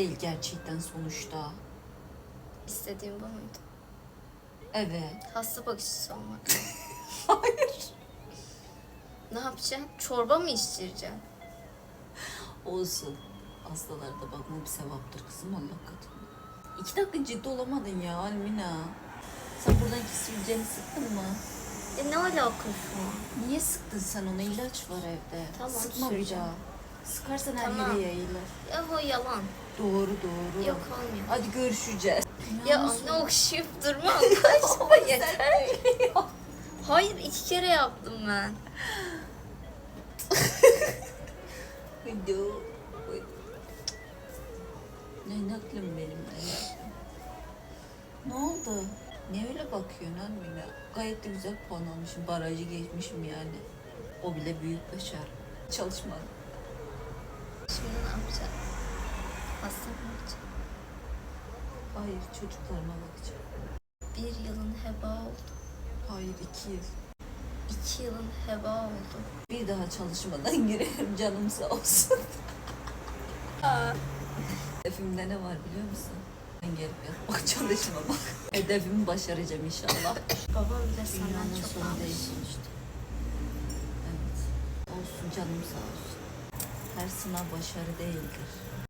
değil gerçekten sonuçta. İstediğim bu muydu? Evet. Hasta bakışçısı olmak. Hayır. Ne yapacaksın? Çorba mı içireceksin? Olsun. Hastalarda bakma bir sevaptır kızım Allah katında. İki dakika ciddi olamadın ya Almina. Sen buradan kesileceğini sıktın mı? E ne alaka şu an? Niye sıktın sen ona? İlaç var evde. Tamam, Sıkma bir süreceğim. daha. Sıkarsan her Tamam. yere yayılır. Ya o yalan. Doğru doğru. Yok olmuyor. Hadi görüşeceğiz. Ya anne okşayıp durma aşkına yeter. Hayır iki kere yaptım ben. Hadi. Ne naklım benim ya. Ne oldu? Ne öyle bakıyorsun Almina? Gayet de güzel puan almışım. Barajı geçmişim yani. O bile büyük başarı. Çalışmadım. Şimdi ne yapacağız? Hasta mı olacağım? Hayır çocuklarıma bakacağım. Bir yılın heba oldu. Hayır iki yıl. İki yılın heba oldu. Bir daha çalışmadan girerim canım sağ olsun. Hedefimde ne var biliyor musun? Ben gelip yatmak çalışmamak. Hedefimi başaracağım inşallah. Babam bile senden çok sonuçta. Evet. Olsun canım sağ olsun. Her sınav başarı değildir.